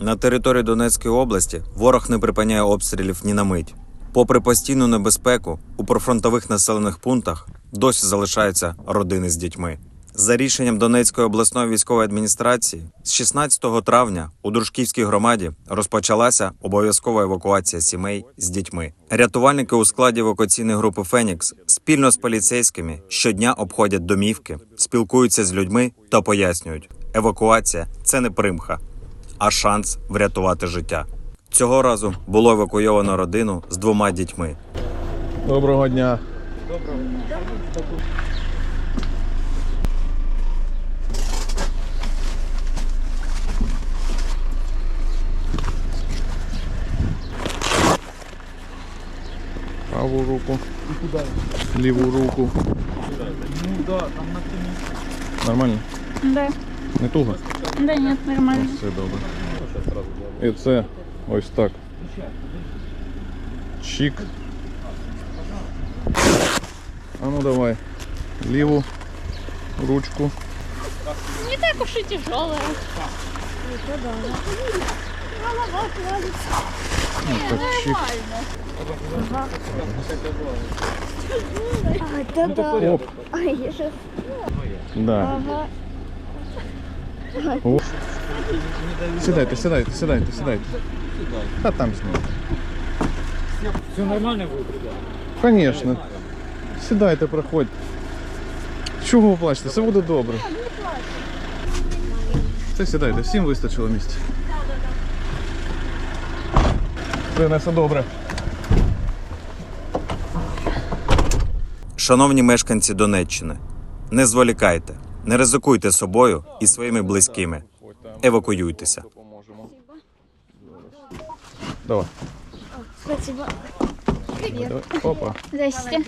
На території Донецької області ворог не припиняє обстрілів ні на мить. Попри постійну небезпеку, у прифронтових населених пунктах досі залишаються родини з дітьми. За рішенням Донецької обласної військової адміністрації, з 16 травня у Дружківській громаді розпочалася обов'язкова евакуація сімей з дітьми. Рятувальники у складі евакуаційної групи Фенікс спільно з поліцейськими щодня обходять домівки, спілкуються з людьми та пояснюють, евакуація це не примха, а шанс врятувати життя. Цього разу було евакуйовано родину з двома дітьми. Доброго дня. Доброго дня. Праву руку. Ліву руку. Ну да, там на Нормально? Да, Не туго? Да нет, нормально. Все добре. І це ось так. Чик. А ну давай. Ліву ручку. Не так уж и тяжелая. Ну, так, чик. Оп. Да. О. Сідайте, сідайте, сідайте, сідайте. Та там знову. Все нормально будет? Конечно. Сідайте, проходьте. Чого ви плачете? Все буде добре. Це сідайте, всім вистачило місця. Все, все добре. Шановні мешканці Донеччини, не зволікайте, не ризикуйте собою і своїми близькими. Евакуюйтеся. Давай. Спасибо. давай. Опа. Здрасте.